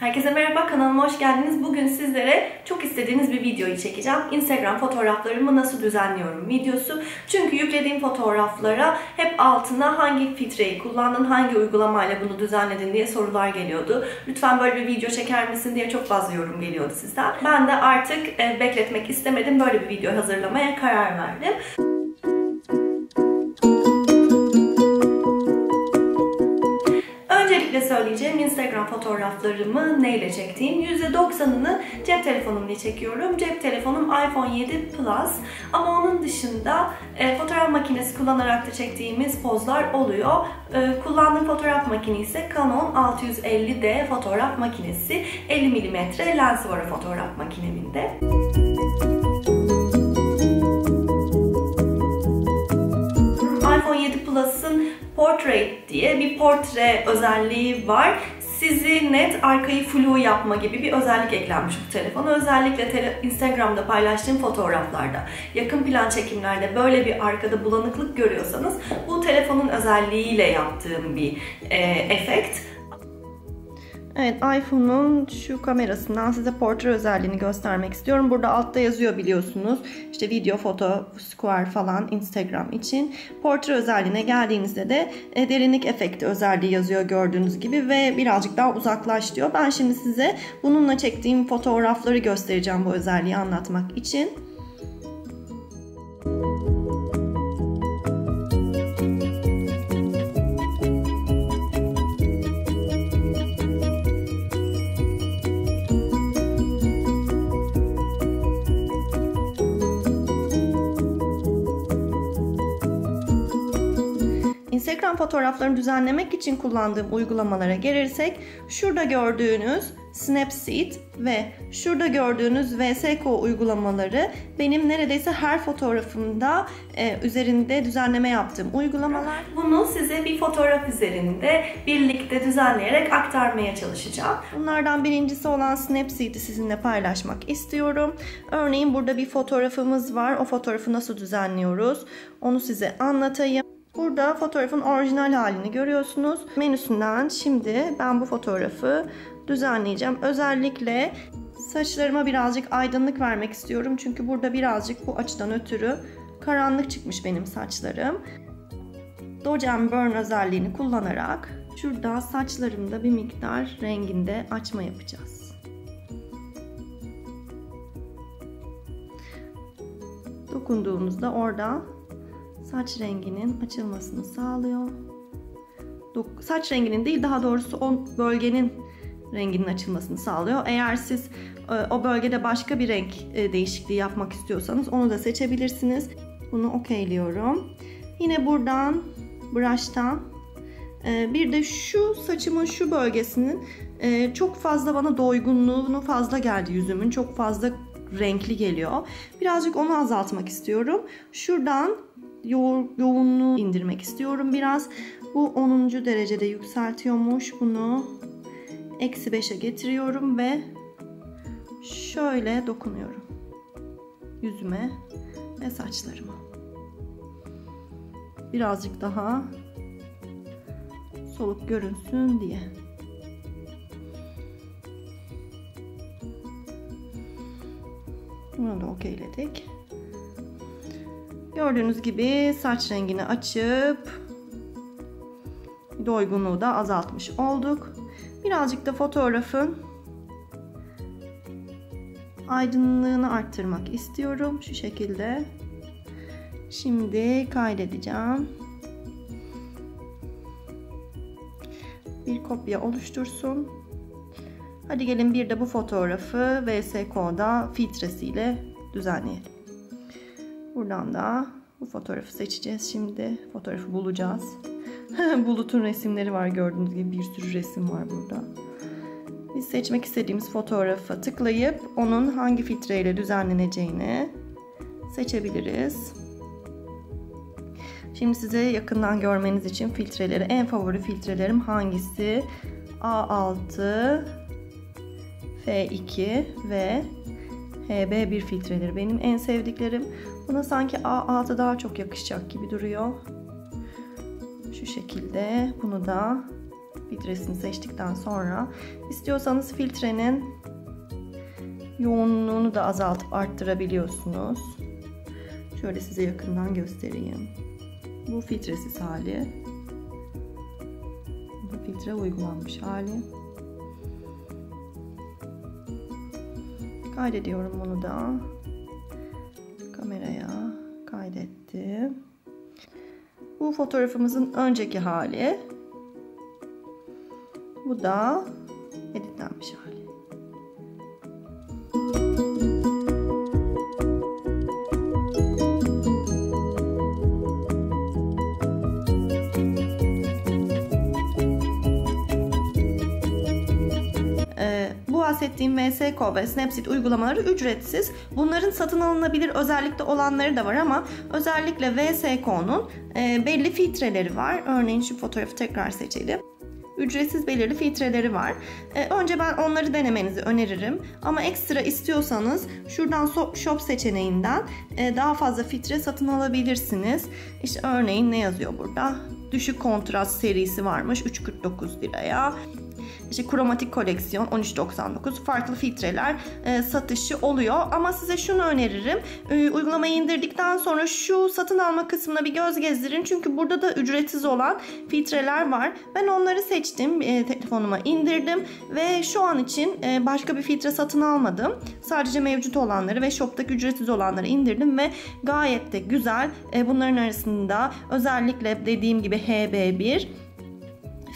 Herkese merhaba, kanalıma hoş geldiniz. Bugün sizlere çok istediğiniz bir videoyu çekeceğim. Instagram fotoğraflarımı nasıl düzenliyorum videosu. Çünkü yüklediğim fotoğraflara hep altına hangi filtreyi kullandın, hangi uygulamayla bunu düzenledin diye sorular geliyordu. Lütfen böyle bir video çeker misin diye çok fazla yorum geliyordu sizden. Ben de artık e, bekletmek istemedim. Böyle bir video hazırlamaya karar verdim. Fotoğraflarımı neyle çektiğim. %90'ını cep telefonumla çekiyorum. Cep telefonum iPhone 7 Plus. Ama onun dışında e, fotoğraf makinesi kullanarak da çektiğimiz pozlar oluyor. E, kullandığım fotoğraf makinesi ise Canon 650D fotoğraf makinesi. 50 mm lensi var fotoğraf makineminde. iPhone 7 Plus'ın Portrait diye bir portre özelliği var. Sizi net arkayı flu yapma gibi bir özellik eklenmiş bu telefona. Özellikle tele Instagram'da paylaştığım fotoğraflarda, yakın plan çekimlerde böyle bir arkada bulanıklık görüyorsanız bu telefonun özelliğiyle yaptığım bir e, efekt. Evet iPhone'un şu kamerasından size portre özelliğini göstermek istiyorum. Burada altta yazıyor biliyorsunuz. İşte video, foto, square falan Instagram için. Portre özelliğine geldiğinizde de e, derinlik efekti özelliği yazıyor gördüğünüz gibi ve birazcık daha uzaklaş diyor. Ben şimdi size bununla çektiğim fotoğrafları göstereceğim bu özelliği anlatmak için. Instagram fotoğraflarını düzenlemek için kullandığım uygulamalara gelirsek şurada gördüğünüz Snapseed ve şurada gördüğünüz VSCO uygulamaları benim neredeyse her fotoğrafımda e, üzerinde düzenleme yaptığım uygulamalar. Bunu size bir fotoğraf üzerinde birlikte düzenleyerek aktarmaya çalışacağım. Bunlardan birincisi olan Snapseed'i sizinle paylaşmak istiyorum. Örneğin burada bir fotoğrafımız var. O fotoğrafı nasıl düzenliyoruz? Onu size anlatayım. Burada fotoğrafın orijinal halini görüyorsunuz. Menüsünden şimdi ben bu fotoğrafı düzenleyeceğim. Özellikle saçlarıma birazcık aydınlık vermek istiyorum. Çünkü burada birazcık bu açıdan ötürü karanlık çıkmış benim saçlarım. Dodge Burn özelliğini kullanarak şurada saçlarımda bir miktar renginde açma yapacağız. Dokunduğumuzda orada saç renginin açılmasını sağlıyor. Saç renginin değil daha doğrusu o bölgenin renginin açılmasını sağlıyor. Eğer siz e, o bölgede başka bir renk e, değişikliği yapmak istiyorsanız onu da seçebilirsiniz. Bunu okeyliyorum. Yine buradan brush'tan e, bir de şu saçımın şu bölgesinin çok fazla bana doygunluğunu fazla geldi yüzümün. Çok fazla renkli geliyor. Birazcık onu azaltmak istiyorum. Şuradan yo yoğunluğu indirmek istiyorum biraz. Bu 10. derecede yükseltiyormuş. Bunu eksi 5'e getiriyorum ve şöyle dokunuyorum. Yüzüme ve saçlarıma. Birazcık daha soluk görünsün diye. Bunu da okeyledik. Gördüğünüz gibi saç rengini açıp doygunluğu da azaltmış olduk. Birazcık da fotoğrafın aydınlığını arttırmak istiyorum. Şu şekilde. Şimdi kaydedeceğim. Bir kopya oluştursun. Hadi gelin bir de bu fotoğrafı VS Code'a filtresiyle düzenleyelim. Buradan da bu fotoğrafı seçeceğiz şimdi. Fotoğrafı bulacağız. Bulutun resimleri var gördüğünüz gibi bir sürü resim var burada. Biz seçmek istediğimiz fotoğrafa tıklayıp onun hangi filtreyle düzenleneceğini seçebiliriz. Şimdi size yakından görmeniz için filtreleri, en favori filtrelerim hangisi? A6, F2 ve HB1 filtreleri benim en sevdiklerim. Buna sanki A6 daha çok yakışacak gibi duruyor. Şu şekilde bunu da filtresini seçtikten sonra istiyorsanız filtrenin yoğunluğunu da azaltıp arttırabiliyorsunuz. Şöyle size yakından göstereyim. Bu filtresiz hali. Bu filtre uygulanmış hali. Kaydediyorum bunu da. Kameraya kaydettim. Bu fotoğrafımızın önceki hali. Bu da editlenmiş hali. Bahsettiğim VSCO ve Snapseed uygulamaları ücretsiz. Bunların satın alınabilir özellikle olanları da var ama özellikle VSCO'nun e, belli filtreleri var. Örneğin şu fotoğrafı tekrar seçelim ücretsiz belirli filtreleri var. Ee, önce ben onları denemenizi öneririm. Ama ekstra istiyorsanız şuradan shop seçeneğinden e, daha fazla filtre satın alabilirsiniz. İşte örneğin ne yazıyor burada? Düşük kontrast serisi varmış 3.49 liraya işte kromatik koleksiyon 13.99 farklı filtreler e, satışı oluyor. Ama size şunu öneririm. E, uygulamayı indirdikten sonra şu satın alma kısmına bir göz gezdirin. Çünkü burada da ücretsiz olan filtreler var. Ben onları seçtim. E, telefonuma indirdim ve şu an için e, başka bir filtre satın almadım. Sadece mevcut olanları ve shop'taki ücretsiz olanları indirdim ve gayet de güzel. E, bunların arasında özellikle dediğim gibi HB1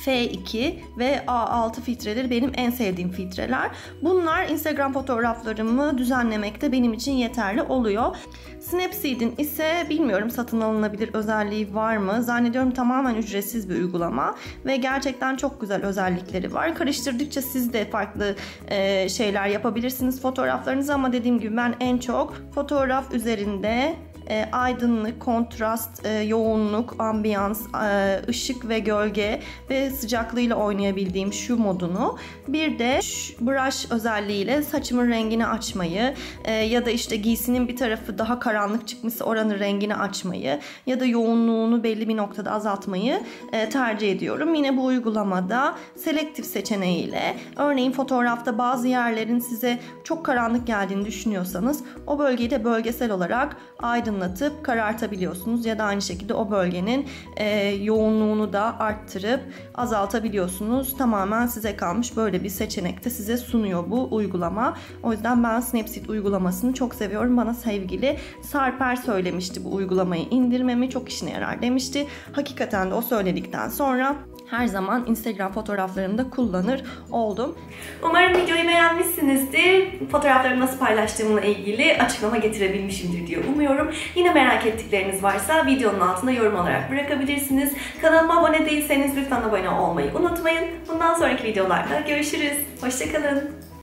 F2 ve A6 filtreleri benim en sevdiğim filtreler. Bunlar Instagram fotoğraflarımı düzenlemekte benim için yeterli oluyor. Snapseed'in ise bilmiyorum satın alınabilir özelliği var mı? Zannediyorum tamamen ücretsiz bir uygulama ve gerçekten çok güzel özellikleri var. Karıştırdıkça siz de farklı e, şeyler yapabilirsiniz fotoğraflarınızı ama dediğim gibi ben en çok fotoğraf üzerinde e, aydınlık, kontrast, e, yoğunluk, ambiyans, e, ışık ve gölge ve sıcaklığıyla oynayabildiğim şu modunu bir de brush özelliğiyle saçımın rengini açmayı e, ya da işte giysinin bir tarafı daha karanlık çıkmışsa oranın rengini açmayı ya da yoğunluğunu belli bir noktada azaltmayı e, tercih ediyorum. Yine bu uygulamada selektif seçeneğiyle örneğin fotoğrafta bazı yerlerin size çok karanlık geldiğini düşünüyorsanız o bölgeyi de bölgesel olarak aydınlık aydınlatıp karartabiliyorsunuz ya da aynı şekilde o bölgenin e, yoğunluğunu da arttırıp azaltabiliyorsunuz. Tamamen size kalmış böyle bir seçenek de size sunuyor bu uygulama. O yüzden ben Snapseed uygulamasını çok seviyorum. Bana sevgili Sarper söylemişti bu uygulamayı indirmemi çok işine yarar demişti. Hakikaten de o söyledikten sonra her zaman Instagram fotoğraflarımda kullanır oldum. Umarım videoyu beğenmişsinizdir. Fotoğraflarımı nasıl paylaştığımla ilgili açıklama getirebilmişimdir diye umuyorum. Yine merak ettikleriniz varsa videonun altına yorum olarak bırakabilirsiniz. Kanalıma abone değilseniz lütfen abone olmayı unutmayın. Bundan sonraki videolarda görüşürüz. Hoşçakalın.